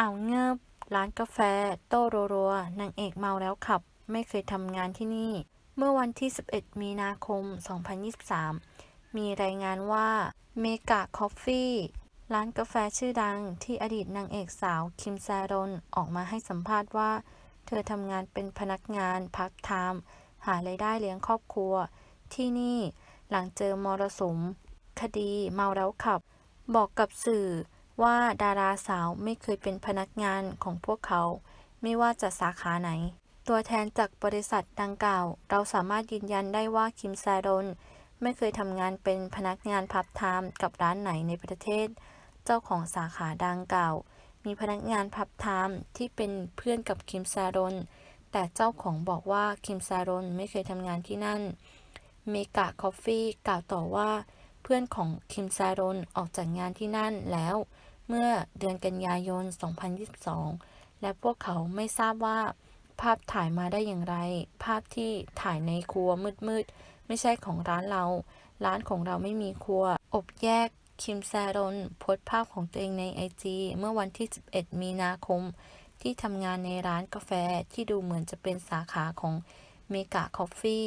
อ่าวเงิบร้านกาแฟ โต้รัวๆนางเอกเมาแล้วขับ ไม่เคยทำงานที่นี่ เมื่อวันที่ 11 มีนาคม 2023 มีรายงานว่าเมกะคอฟฟี่ร้านกาแฟชื่อดังที่อดีตนางเอกสาว คิมแซรอนออกมาให้สัมภาษณ์ว่า เธอทำงานเป็นพนักงานพักไทม์หารายได้เลี้ยงครอบครัว ที่นี่หลังเจอมรสุม คดีเมาแล้วขับ บอกกับสื่อ ว่าดาราสาวไม่เคยเป็นพนักงานของพวกเขา ไม่ว่าจะสาขาไหน ตัวแทนจากบริษัทดังกล่าว เราสามารถยืนยันได้ว่าคิมซรอนไม่เคยทำงานเป็นพนักงานพับไทม์กับร้านไหนในประเทศ เจ้าของสาขาดังกล่าว มีพนักงานพับไทม์ที่เป็นเพื่อนกับคิมซรอนแต่เจ้าของบอกว่าคิมแซรอนไม่เคยทำงานที่นั่น เมกะคอฟฟี่กล่าวต่อว่า เพื่อนของคิมแซรอนออกจากงานที่นั่นแล้ว เมื่อเดือนกันยายน 2022 และพวกเขาไม่ทราบว่า ภาพถ่ายมาได้อย่างไร ภาพที่ถ่ายในครัวมืดๆ ไม่ใช่ของร้านเรา ร้านของเราไม่มีครัว อบแยก คิมแซรอนโพสภาพของตัวเองในไอจีเมื่อวันที่ 11 มีนาคม ที่ทำงานในร้านกาแฟที่ดูเหมือนจะเป็นสาขาของเมกะคอฟฟี่